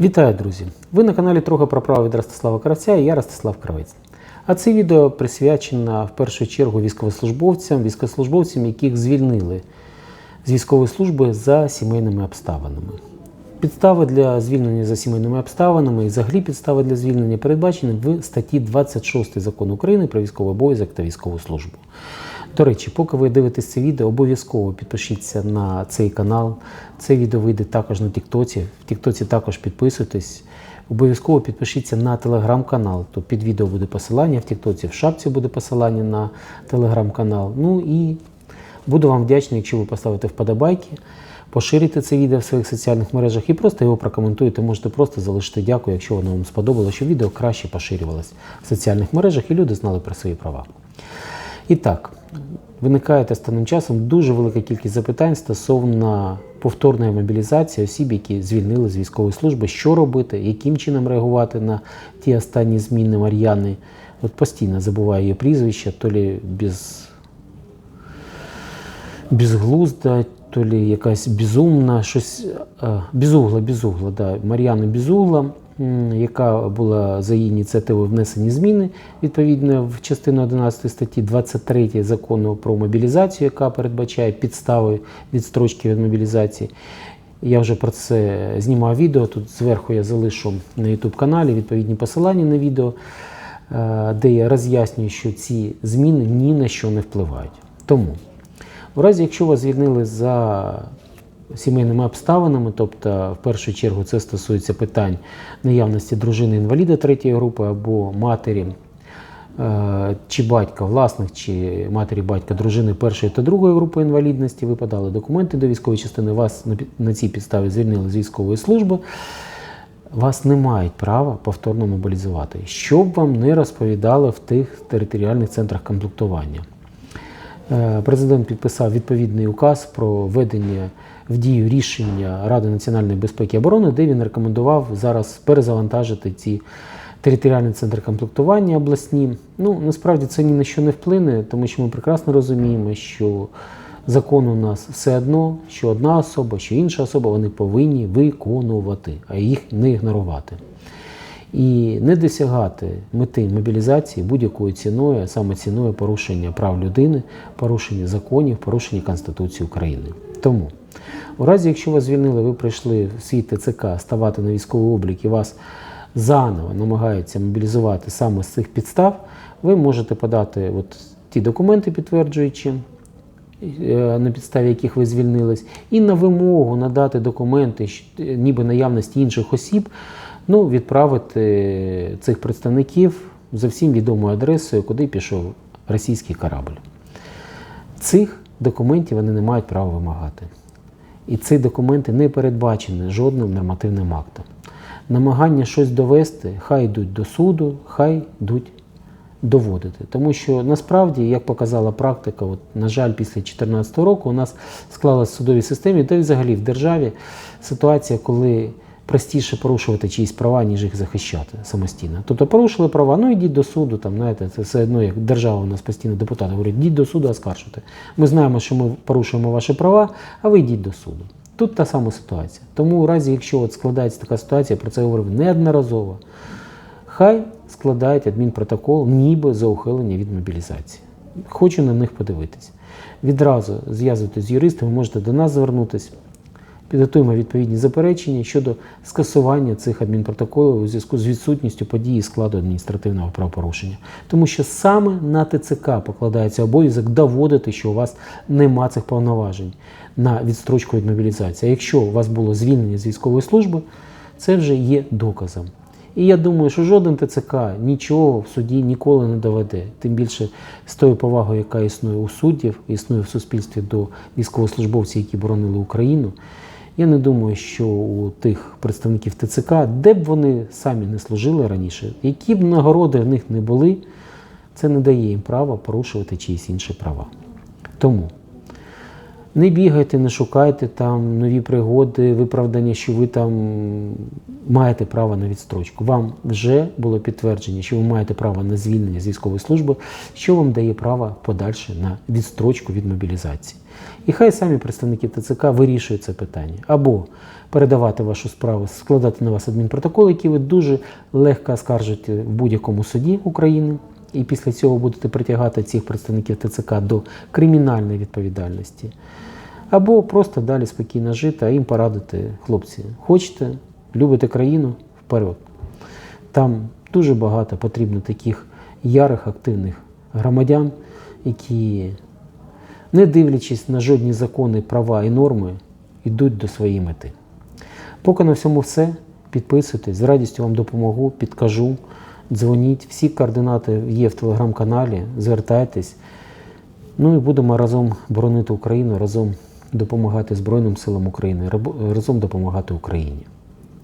Вітаю, друзі! Ви на каналі Трохи про право від Ростислава Кравця і я Ростислав Кравець. А це відео присвячено в першу чергу військовослужбовцям, військовослужбовцям, яких звільнили з військової служби за сімейними обставинами. Підстави для звільнення за сімейними обставинами і взагалі підстави для звільнення передбачені в статті 26 закону України про військовий обов'язок та військову службу. До речі, поки ви дивитесь це відео, обов'язково підпишіться на цей канал. Це відео вийде також на Тіктоці. В Тіктоці також підписуйтесь. Обов'язково підпишіться на телеграм-канал. То під відео буде посилання в Тіктоці, в шапці буде посилання на телеграм-канал. Ну і буду вам вдячний, якщо ви поставите вподобайки, поширите це відео в своїх соціальних мережах і просто його прокоментуєте. Можете просто залишити дякую, якщо воно вам сподобалося, щоб відео краще поширювалось в соціальних мережах і люди знали про свої права. І так, виникає останнім часом дуже велика кількість запитань стосовно повторної мобілізації осіб, які звільнили з військової служби, що робити, яким чином реагувати на ті останні зміни Мар'яни. От постійно забуваю її прізвище, то лі без, безглузда, то лі якась безумна, щось безугла, безугла, да, Мар'яна Безугла, яка була за її ініціативою внесені зміни відповідно в частину 11 статті 23 закону про мобілізацію, яка передбачає підстави відстрочки від мобілізації. Я вже про це знімав відео. Тут зверху я залишу на YouTube каналі відповідні посилання на відео, е, де я роз'яснюю, що ці зміни ні на що не впливають. Тому, в разі, якщо вас звільнили за сімейними обставинами, тобто, в першу чергу, це стосується питань наявності дружини інваліда третьої групи або матері е, чи батька власних, чи матері батька дружини першої та другої групи інвалідності, ви подали документи до військової частини, вас на цій підставі звільнили з військової служби. Вас не мають права повторно мобілізувати, що б вам не розповідали в тих територіальних центрах комплектування. Е, Президент підписав відповідний указ про введення в дію рішення Ради національної безпеки і оборони, де він рекомендував зараз перезавантажити ці територіальні центри комплектування обласні. Ну насправді це ні на що не вплине, тому що ми прекрасно розуміємо, що закон у нас все одно, що одна особа, що інша особа вони повинні виконувати, а їх не ігнорувати і не досягати мети мобілізації будь-якою ціною, саме ціною порушення прав людини, порушення законів, порушення Конституції України. Тому, у разі, якщо вас звільнили, ви прийшли в свій ТЦК ставати на військовий облік і вас заново намагаються мобілізувати саме з цих підстав, ви можете подати от ті документи, підтверджуючи е, на підставі яких ви звільнились, і на вимогу надати документи, е, ніби наявності інших осіб, ну, відправити цих представників за всім відомою адресою, куди пішов російський корабль. Цих документів вони не мають права вимагати. І ці документи не передбачені жодним нормативним актом. Намагання щось довести, хай йдуть до суду, хай йдуть доводити. Тому що насправді, як показала практика, от, на жаль, після 2014 року у нас склалась в судовій системі, та й взагалі в державі ситуація, коли простіше порушувати чиїсь права, ніж їх захищати самостійно. Тобто порушили права, ну йдіть до суду, там, знаєте, це все одно, як держава у нас постійно депутати говорять, йдіть до суду, оскаржуйте. Ми знаємо, що ми порушуємо ваші права, а ви йдіть до суду. Тут та сама ситуація. Тому у разі, якщо от складається така ситуація, про це я говорив неодноразово, хай складають адмінпротокол ніби за ухилення від мобілізації. Хочу на них подивитись. Відразу зв'язуйтесь з юристами, можете до нас звернутися. Підготуємо відповідні заперечення щодо скасування цих адмінпротоколів у зв'язку з відсутністю події складу адміністративного правопорушення. Тому що саме на ТЦК покладається обов'язок доводити, що у вас нема цих повноважень на відстрочку від мобілізації. А якщо у вас було звільнення з військової служби, це вже є доказом. І я думаю, що жоден ТЦК нічого в суді ніколи не доведе. Тим більше з тою повагою, яка існує у суддів, існує в суспільстві до військовослужбовців, які боронили Україну. Я не думаю, що у тих представників ТЦК, де б вони самі не служили раніше, які б нагороди в них не були, це не дає їм права порушувати чиїсь інші права. Тому не бігайте, не шукайте там нові пригоди, виправдання, що ви там маєте право на відстрочку. Вам вже було підтвердження, що ви маєте право на звільнення з військової служби, що вам дає право подальше на відстрочку від мобілізації. І хай самі представники ТЦК вирішують це питання. Або передавати вашу справу, складати на вас адмінпротокол, який ви дуже легко оскаржите в будь-якому суді України. І після цього будете притягати цих представників ТЦК до кримінальної відповідальності. Або просто далі спокійно жити, а їм порадити, хлопці, хочете, любите країну, вперед. Там дуже багато потрібно таких ярих, активних громадян, які, не дивлячись на жодні закони, права і норми, йдуть до своєї мети. Поки на всьому все. Підписуйтесь, з радістю вам допомогу, підкажу, дзвоніть. Всі координати є в телеграм-каналі, звертайтесь. Ну і будемо разом боронити Україну, разом допомагати Збройним силам України, разом допомагати Україні.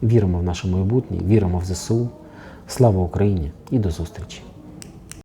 Віримо в наше майбутнє, віримо в ЗСУ. Слава Україні і до зустрічі!